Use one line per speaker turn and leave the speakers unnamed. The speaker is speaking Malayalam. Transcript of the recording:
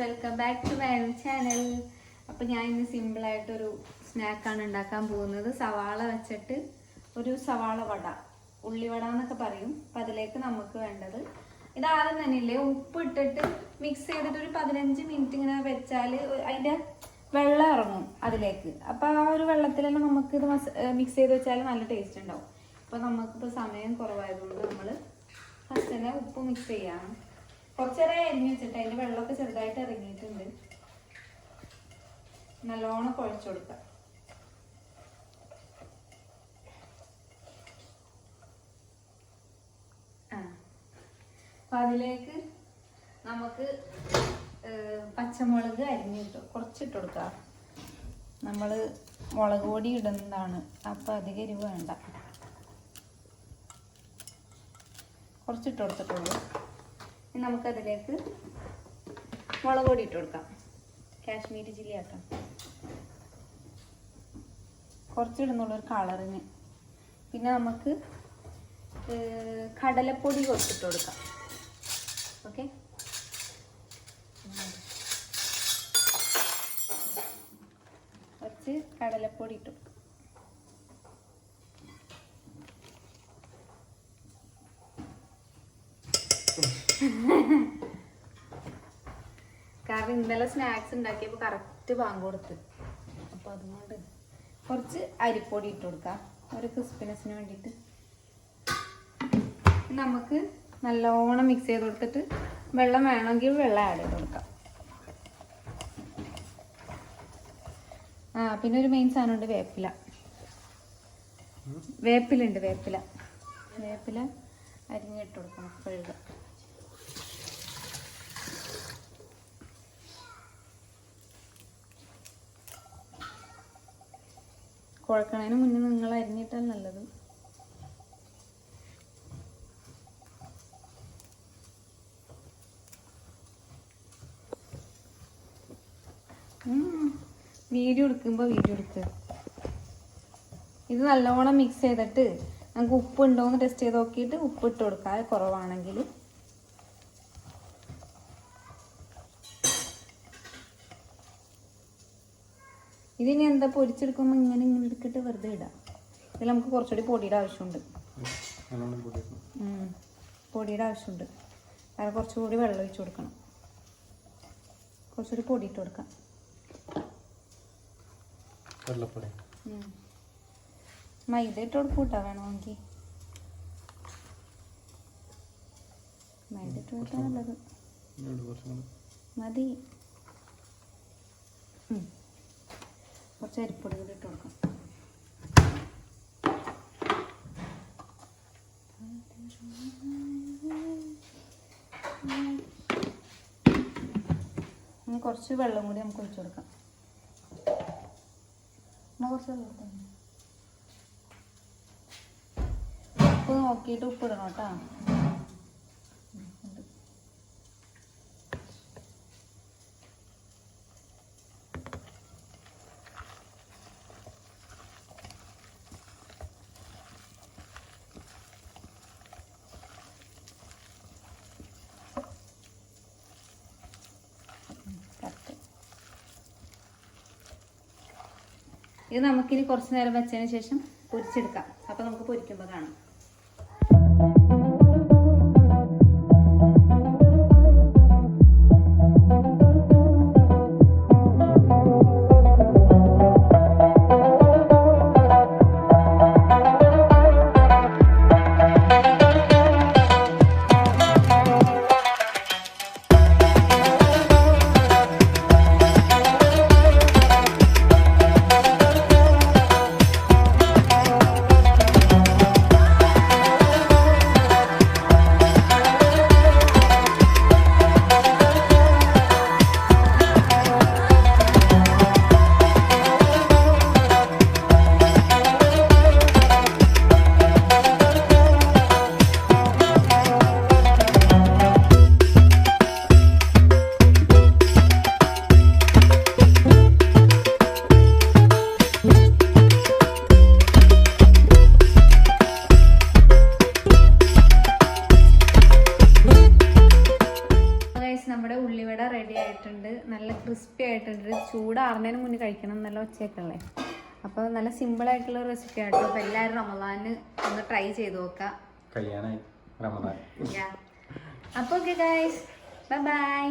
Welcome back to my channel അപ്പോൾ ഞാൻ ഇന്ന് സിമ്പിളായിട്ടൊരു സ്നാക്കാണ് ഉണ്ടാക്കാൻ പോകുന്നത്. സവാള വെച്ചിട്ട് ഒരു സവാള വട ഉള്ളിവട എന്നൊക്കെ പറയും. അപ്പം അതിലേക്ക് നമുക്ക് വേണ്ടത് ഇത് ആദ്യം തന്നെ ഇല്ലേ ഉപ്പ് ഇട്ടിട്ട് മിക്സ് ചെയ്തിട്ട് ഒരു പതിനഞ്ച് മിനിറ്റ് ഇങ്ങനെ വെച്ചാൽ അതിന്റെ വെള്ളം ഇറങ്ങും അതിലേക്ക്. അപ്പോൾ ആ ഒരു വെള്ളത്തിലെല്ലാം നമുക്ക് ഇത് മിക്സ് ചെയ്ത് വെച്ചാൽ നല്ല ടേസ്റ്റ് ഉണ്ടാവും. അപ്പോൾ നമുക്കിപ്പോൾ സമയം കുറവായതുകൊണ്ട് നമ്മൾ ഫസ്റ്റ് തന്നെ ഉപ്പ് മിക്സ് ചെയ്യാം. കുറച്ചേരം അരിഞ്ഞ് വെച്ചിട്ട് അതിന്റെ കുഴച്ചു കൊടുക്കാം അപ്പൊ അതിലേക്ക് നമുക്ക് പച്ചമുളക് അരിഞ്ഞിട്ട് കുറച്ചിട്ട് കൊടുക്കാം നമ്മൾ മുളക് പൊടി ഇടുന്നതാണ്. അപ്പം അധികം എരിവ് വേണ്ട. കുറച്ചിട്ട് കൊടുത്തിട്ടുള്ളൂ നമുക്കതിലേക്ക് മുളക് പൊടി ഇട്ട് കൊടുക്കാം കാശ്മീരി ചില്ലി ആക്കാം കുറച്ചിടുന്നുള്ള ഒരു കളറിന്. പിന്നെ നമുക്ക് കടലപ്പൊടി കുറച്ചിട്ട് കൊടുക്കാം. ഓക്കെ? കുറച്ച് കടലപ്പൊടി ഇട്ട് കാരണം ഇന്നലെ സ്നാക്സ് ഉണ്ടാക്കിയപ്പോൾ കറക്റ്റ് പാങ്കൊടുത്ത് കൊടുത്ത്. അപ്പോൾ അതുകൊണ്ട് കുറച്ച് അരിപ്പൊടി ഇട്ട് കൊടുക്കാം. ഒരു ക്രിസ്പിനെസ്സിന് വേണ്ടിയിട്ട്. നമുക്ക് നല്ലോണം മിക്സ് ചെയ്ത് കൊടുത്തിട്ട് വെള്ളം വേണമെങ്കിൽ വെള്ളം ആഡ് ചെയ്ത് കൊടുക്കാം. ആ പിന്നെ ഒരു മെയിൻ സാധനമുണ്ട് വേപ്പില. വേപ്പിലുണ്ട് വേപ്പില. വേപ്പില അരിഞ്ഞിട്ട് കൊടുക്കണം കഴുകുക കുഴക്കണതിന് മുന്നേ നിങ്ങൾ അരിഞ്ഞിട്ടാൽ നല്ലത്. വീഡിയോ എടുക്കുമ്പോൾ വീഡിയോ എടുക്കുക ഇത് നല്ലോണം മിക്സ് ചെയ്തിട്ട് നമുക്ക് ഉപ്പ് ഉണ്ടോ എന്ന് ടെസ്റ്റ് ചെയ്ത് നോക്കിയിട്ട് ഉപ്പ് ഇട്ട് കൊടുക്കാം കുറവാണെങ്കിൽ ഇതിനി എന്താ പൊരിച്ചെടുക്കുമ്പോൾ ഇങ്ങനെ ഇങ്ങനെ എടുക്കിട്ട് വെറുതെ ഇടാം. ഇതിൽ നമുക്ക് കുറച്ചുകൂടി പൊടിയുടെ ആവശ്യമുണ്ട്. പൊടിയുടെ ആവശ്യമുണ്ട്. അത് കുറച്ചുകൂടി വെള്ളം ഒഴിച്ചു കൊടുക്കണം. കുറച്ചുകൂടി പൊടി ഇട്ട് കൊടുക്കാം. മൈദ ഇട്ട് കൊടുക്കും കേട്ടോ വേണമെങ്കിൽ. മൈദ ഇട്ട് കൊടുക്കാൻ നല്ലത്. മതി. കുറച്ച് അരിപ്പൊടി കൂടി ഇട്ട് കൊടുക്കാം. ഇനി കുറച്ച് വെള്ളം കൂടി നമുക്ക് ഒഴിച്ചു കൊടുക്കാം. എന്നാൽ കുറച്ച് വെള്ളം. ഉപ്പ് നോക്കിയിട്ട് ഉപ്പ് ഇടണം കേട്ടോ. ഇത് നമുക്കിനി കുറച്ച് നേരം വെച്ചതിന് ശേഷം പൊരിച്ചെടുക്കാം. അപ്പോൾ നമുക്ക് പൊരിക്കുമ്പോൾ കാണാം. റെഡി ആയിട്ടുണ്ട്. നല്ല ക്രിസ്പി ആയിട്ടുണ്ട്. ചൂടാറുന്നതിന് മുന്നേ കഴിക്കണം നല്ല ഒച്ചയൊക്കെയല്ലേ അപ്പോൾ നല്ല സിമ്പിൾ ആയിട്ടുള്ള റെസിപ്പി ആട്ടോ. അപ്പോൾ എല്ലാവരും റമദാന് ഒന്ന് ട്രൈ ചെയ്ത് നോക്കാം.
കഴിയാനായി റമദാൻ.
അപ്പോൾ ഓക്കെ ഗൈസ് ബൈ ബൈ